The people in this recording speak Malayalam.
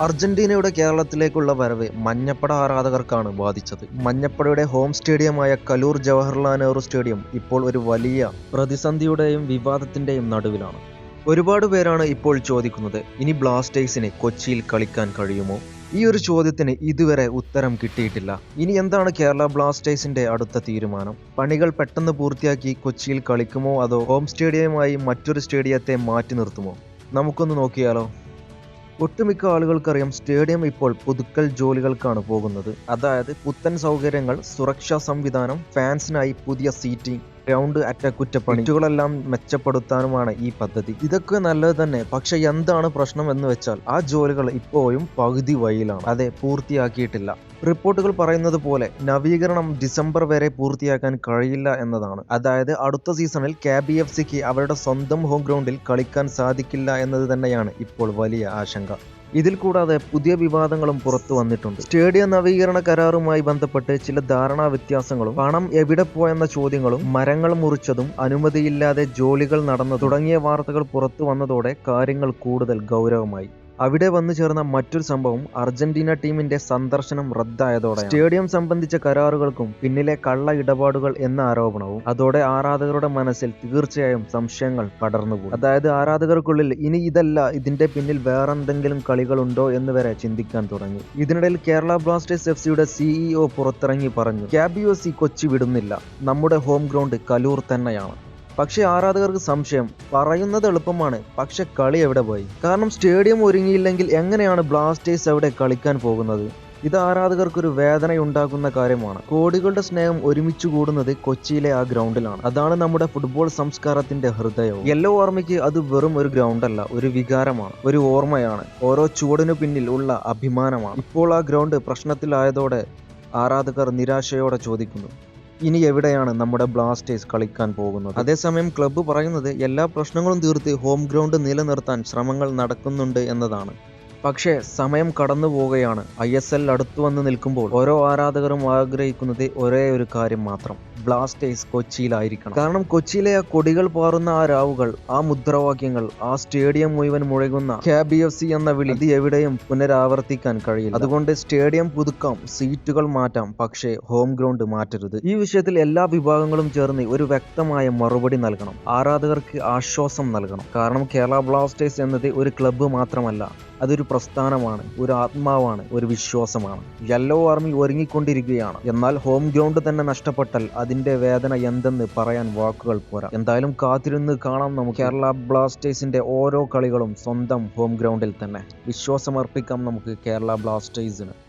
അർജന്റീനയുടെ കേരളത്തിലേക്കുള്ള വരവ് മഞ്ഞപ്പട ആരാധകർക്കാണ് ബാധിച്ചത്. മഞ്ഞപ്പടയുടെ ഹോം സ്റ്റേഡിയമായ കലൂർ ജവഹർലാൽ നെഹ്റു സ്റ്റേഡിയം ഇപ്പോൾ ഒരു വലിയ പ്രതിസന്ധിയുടെയും വിവാദത്തിന്റെയും നടുവിലാണ്. ഒരുപാട് പേരാണ് ഇപ്പോൾ ചോദിക്കുന്നത് ഇനി ബ്ലാസ്റ്റേഴ്സിന് കൊച്ചിയിൽ കളിക്കാൻ കഴിയുമോ? ഈ ഒരു ചോദ്യത്തിന് ഇതുവരെ ഉത്തരം കിട്ടിയിട്ടില്ല. ഇനി എന്താണ് കേരള ബ്ലാസ്റ്റേഴ്സിന്റെ അടുത്ത തീരുമാനം? പണികൾ പെട്ടെന്ന് പൂർത്തിയാക്കി കൊച്ചിയിൽ കളിക്കുമോ അതോ ഹോം സ്റ്റേഡിയമായി മറ്റൊരു സ്റ്റേഡിയത്തെ മാറ്റി നിർത്തുമോ? നമുക്കൊന്ന് നോക്കിയാലോ? ഒട്ടുമിക്ക ആളുകൾക്കറിയാം സ്റ്റേഡിയം ഇപ്പോൾ പുതുക്കൽ ജോലികൾക്കാണ് പോകുന്നത്. അതായത് പുത്തൻ സൗകര്യങ്ങൾ സുരക്ഷാ സംവിധാനം ഫാൻസിനായി പുതിയ സീറ്റിംഗ് ഗ്രൗണ്ട് അറ്റകുറ്റപ്പണികളെല്ലാം മെച്ചപ്പെടുത്താനുമാണ് ഈ പദ്ധതി. ഇതൊക്കെ നല്ലത് തന്നെ. പക്ഷെ എന്താണ് പ്രശ്നം എന്ന് വെച്ചാൽ ആ ജോലികൾ ഇപ്പോഴും പകുതി വഴിയിലാണ്. അതെ പൂർത്തിയാക്കിയിട്ടില്ല. റിപ്പോർട്ടുകൾ പറയുന്നത് പോലെ നവീകരണം ഡിസംബർ വരെ പൂർത്തിയാക്കാൻ കഴിയില്ല എന്നതാണ്. അതായത് അടുത്ത സീസണിൽ കെ ബി എഫ് സിക്ക് അവരുടെ സ്വന്തം ഹോം ഗ്രൗണ്ടിൽ കളിക്കാൻ സാധിക്കില്ല എന്നത് തന്നെയാണ് ഇപ്പോൾ വലിയ ആശങ്ക. ഇതിൽ കൂടാതെ പുതിയ വിവാദങ്ങളും പുറത്തു വന്നിട്ടുണ്ട്. സ്റ്റേഡിയം നവീകരണ കരാറുമായി ബന്ധപ്പെട്ട് ചില ധാരണാ വ്യത്യാസങ്ങളും പണം എവിടെ പോയെന്ന ചോദ്യങ്ങളും മരങ്ങൾ മുറിച്ചതും അനുമതിയില്ലാതെ ജോലികൾ നടന്നു തുടങ്ങിയ വാർത്തകൾ പുറത്തു വന്നതോടെ കാര്യങ്ങൾ കൂടുതൽ ഗൗരവമായി. അവിടെ വന്നു ചേർന്ന മറ്റൊരു സംഭവം അർജന്റീന ടീമിന്റെ സന്ദർശനം റദ്ദായതോടെ സ്റ്റേഡിയം സംബന്ധിച്ച കരാറുകൾക്കും പിന്നിലെ കള്ള ഇടപാടുകൾ എന്ന ആരോപണവും അതോടെ ആരാധകരുടെ മനസ്സിൽ തീർച്ചയായും സംശയങ്ങൾ പടർന്നുപോയി. അതായത് ആരാധകർക്കുള്ളിൽ ഇനി ഇതല്ല ഇതിന്റെ പിന്നിൽ വേറെന്തെങ്കിലും കളികളുണ്ടോ എന്ന് വരെ ചിന്തിക്കാൻ തുടങ്ങി. ഇതിനിടയിൽ കേരള ബ്ലാസ്റ്റേഴ്സ് എഫ് സിയുടെ സിഇഒ പുറത്തിറങ്ങി പറഞ്ഞു ക്യാബിയോ സി കൊച്ചി വിടുന്നില്ല നമ്മുടെ ഹോം ഗ്രൗണ്ട് കലൂർ തന്നെയാണ്. പക്ഷേ ആരാധകർക്ക് സംശയം പറയുന്നത് എളുപ്പമാണ്. പക്ഷെ കളി എവിടെ പോയി? കാരണം സ്റ്റേഡിയം ഒരുങ്ങിയില്ലെങ്കിൽ എങ്ങനെയാണ് ബ്ലാസ്റ്റേഴ്സ് അവിടെ കളിക്കാൻ പോകുന്നത്? ഇത് ആരാധകർക്കൊരു വേദനയുണ്ടാക്കുന്ന കാര്യമാണ്. കോടികളുടെ സ്നേഹം ഒരുമിച്ച് കൂടുന്നത് കൊച്ചിയിലെ ആ ഗ്രൗണ്ടിലാണ്. അതാണ് നമ്മുടെ ഫുട്ബോൾ സംസ്കാരത്തിന്റെ ഹൃദയവും യെല്ലോ ഓർമ്മയ്ക്ക് അത് വെറും ഒരു ഗ്രൗണ്ടല്ല ഒരു വികാരമാണ് ഒരു ഓർമ്മയാണ്. ഓരോ ചുവടിനു പിന്നിൽ ഉള്ള അഭിമാനമാണ്. ഇപ്പോൾ ആ ഗ്രൗണ്ട് പ്രശ്നത്തിലായതോടെ ആരാധകർ നിരാശയോടെ ചോദിക്കുന്നു. ഇനി എവിടെയാണ് നമ്മുടെ ബ്ലാസ്റ്റേഴ്സ് കളിക്കാൻ പോകുന്നത്? അതേസമയം ക്ലബ്ബ് പറയുന്നത് എല്ലാ പ്രശ്നങ്ങളും തീർത്ത് ഹോം ഗ്രൗണ്ട് നിലനിർത്താൻ ശ്രമങ്ങൾ നടക്കുന്നുണ്ട് എന്നതാണ്. പക്ഷേ സമയം കടന്നു പോവുകയാണ്. ഐ എസ് എൽ അടുത്തു വന്ന് നിൽക്കുമ്പോൾ ഓരോ ആരാധകരും ആഗ്രഹിക്കുന്നത് ഒരേ ഒരു കാര്യം മാത്രം. ബ്ലാസ്റ്റേഴ്സ് കൊച്ചിയിലായിരിക്കണം. കാരണം കൊച്ചിയിലെ ആ കൊടികൾ പാറുന്ന ആ രാവുകൾ ആ മുദ്രാവാക്യങ്ങൾ ആ സ്റ്റേഡിയം മുഴുവൻ മുഴങ്ങുന്ന കെ ബി എഫ് സി എന്ന വിളി ഇത് എവിടെയും പുനരാവർത്തിക്കാൻ കഴിയില്ല. അതുകൊണ്ട് സ്റ്റേഡിയം പുതുക്കാം സീറ്റുകൾ മാറ്റാം പക്ഷേ ഹോം ഗ്രൗണ്ട് മാറ്റരുത്. ഈ വിഷയത്തിൽ എല്ലാ വിഭാഗങ്ങളും ചേർന്ന് ഒരു വ്യക്തമായ മറുപടി നൽകണം. ആരാധകർക്ക് ആശ്വാസം നൽകണം. കാരണം കേരള ബ്ലാസ്റ്റേഴ്സ് എന്നത് ഒരു ക്ലബ്ബ് മാത്രമല്ല അതൊരു പ്രസ്ഥാനമാണ് ഒരു ആത്മാവാണ് ഒരു വിശ്വാസമാണ്. യെല്ലോ ആർമി ഒരുങ്ങിക്കൊണ്ടിരിക്കുകയാണ്. എന്നാൽ ഹോം ഗ്രൗണ്ട് തന്നെ നഷ്ടപ്പെട്ടാൽ അതിന്റെ വേദന എന്തെന്ന് പറയാൻ വാക്കുകൾ പോരാ. എന്തായാലും കാത്തിരുന്ന് കാണാം നമുക്ക് കേരള ബ്ലാസ്റ്റേഴ്സിന്റെ ഓരോ കളികളും സ്വന്തം ഹോം ഗ്രൗണ്ടിൽ തന്നെ. വിശ്വാസമർപ്പിക്കാം നമുക്ക് കേരള ബ്ലാസ്റ്റേഴ്സിന്.